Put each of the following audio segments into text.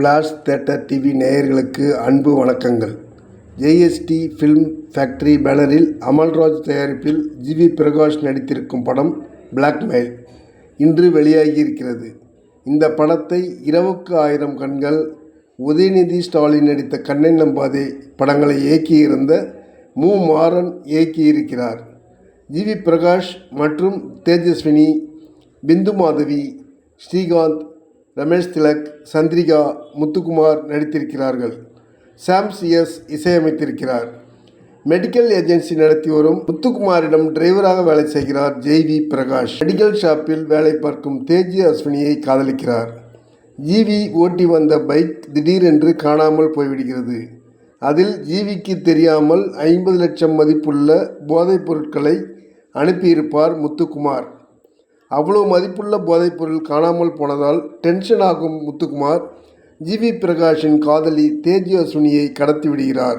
Flash theatre TV நேயர்களுக்கு அன்பு வணக்கங்கள். ஜேஎஸ்டி ஃபிலிம் ஃபேக்டரி பேனரில் அமல்ராஜ் தயாரிப்பில் ஜிவி பிரகாஷ் நடித்திருக்கும் படம் பிளாக்மெயில் இன்று வெளியாகியிருக்கிறது. இந்த படத்தை இரவுக்கு ஆயிரம் கண்கள் உதயநிதி ஸ்டாலின் நடித்த கண்ணன் நம்பாதே படங்களை இயக்கியிருந்த மு. மாறன் இயக்கியிருக்கிறார். ஜிவி பிரகாஷ் மற்றும் தேஜஸ்வினி பிந்து மாதவி ஸ்ரீகாந்த் ரமேஷ் திலக் சந்திரிகா முத்துக்குமார் நடித்திருக்கிறார்கள். சாம் சிஎஸ் இசையமைத்திருக்கிறார். மெடிக்கல் ஏஜென்சி நடத்தி வரும் முத்துக்குமாரிடம் டிரைவராக வேலை செய்கிறார் ஜெய்வி பிரகாஷ். மெடிக்கல் ஷாப்பில் வேலை பார்க்கும் தேஜி அஸ்வினியை காதலிக்கிறார். ஜிவி ஓட்டி வந்த பைக் திடீரென்று காணாமல் போய்விடுகிறது. அதில் ஜிவிக்கு தெரியாமல் ஐம்பது லட்சம் மதிப்புள்ள போதைப் பொருட்களை அனுப்பியிருப்பார் முத்துக்குமார். அவ்வளோ மதிப்புள்ள போதைப்பொருள் காணாமல் போனதால் டென்ஷன் ஆகும் முத்துக்குமார் ஜிவி பிரகாஷின் காதலி தேஜி கடத்தி விடுகிறார்.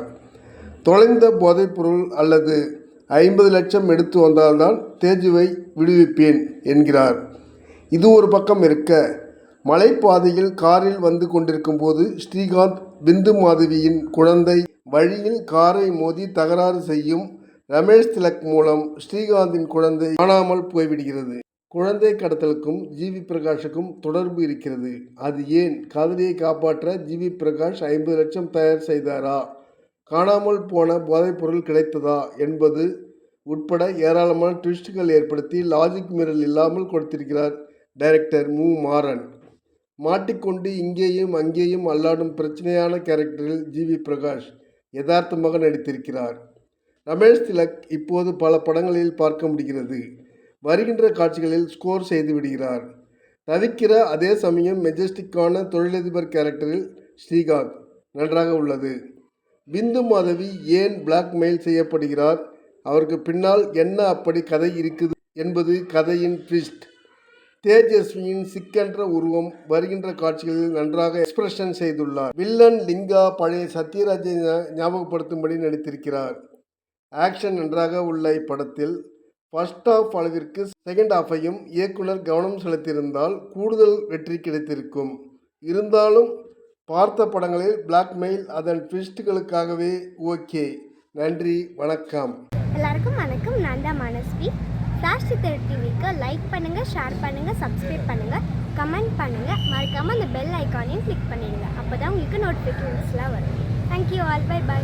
தொலைந்த போதைப்பொருள் அல்லது ஐம்பது லட்சம் எடுத்து வந்தால்தான் தேஜுவை விடுவிப்பேன் என்கிறார். இது ஒரு பக்கம் இருக்க மலைப்பாதையில் காரில் வந்து கொண்டிருக்கும் போது ஸ்ரீகாந்த் பிந்து மாதவியின் குழந்தை வழியில் காரை மோதி தகராறு செய்யும் ரமேஷ் திலக் மூலம் ஸ்ரீகாந்தின் குழந்தை காணாமல் போய்விடுகிறது. குழந்தை கடத்தலுக்கும் ஜிவி பிரகாஷுக்கும் தொடர்பு இருக்கிறது. அது ஏன்? காதலியை காப்பாற்ற ஜிவி பிரகாஷ் ஐம்பது லட்சம் தயார் செய்தாரா? காணாமல் போன போதைப்பொருள் கிடைத்ததா? என்பது உட்பட ஏராளமான ட்விஸ்ட்டுகள் ஏற்படுத்தி லாஜிக் மிரல் இல்லாமல் கொடுத்திருக்கிறார் டைரக்டர் மு. மாறன். மாட்டிக்கொண்டு இங்கேயும் அங்கேயும் அல்லாடும் பிரச்சனையான கேரக்டரில் ஜிவி பிரகாஷ் யதார்த்தமாக நடித்திருக்கிறார். ரமேஷ் திலக் இப்போது பல படங்களில் பார்க்க முடிகிறது. வருகின்ற காட்சிகளில் ஸ்கோர் செய்து விடுகிறார். தவிக்கிற அதே சமயம் மெஜஸ்டிக்கான தொழிலதிபர் கேரக்டரில் ஸ்ரீகாந்த் நன்றாக உள்ளது. பிந்து மாதவி ஏன் பிளாக்மெயில் செய்யப்படுகிறார்? அவருக்கு பின்னால் என்ன அப்படி கதை இருக்குது என்பது கதையின் ட்விஸ்ட் தேஜஸ்வியின் சிக்கென்ற உருவம் வருகின்ற காட்சிகளில் நன்றாக எக்ஸ்பிரஷன் செய்துள்ளார். வில்லன் லிங்கா பழைய சத்யராஜை ஞாபகப்படுத்தும்படி நடித்திருக்கிறார். ஆக்ஷன் நன்றாக உள்ள இப்படத்தில் ஃபர்ஸ்ட் ஆஃப் அளவிற்கு செகண்ட் ஆஃபையும் இயக்குனர் கவனம் செலுத்தியிருந்தால் கூடுதல் வெற்றி கிடைத்திருக்கும். இருந்தாலும் பார்த்த படங்களில் பிளாக்மெயில் அதன் ட்விஸ்ட்டுகளுக்காகவே ஓகே நன்றி வணக்கம். எல்லாருக்கும் வணக்கம். நான் தான் மனஸ்வி. ஃப்ளாஷ் சித்தர் டிவிக்கு லைக் பண்ணுங்கள் ஷேர் பண்ணுங்கள் சப்ஸ்கிரைப் பண்ணுங்கள் கமெண்ட் பண்ணுங்கள் மறக்காமல் அந்த பெல் ஐக்கானையும் கிளிக் பண்ணிடுங்க. அப்போ தான் உங்களுக்கு நோட்டிஃபிகேஷன்ஸ்லாம் வரும். Thank you all by by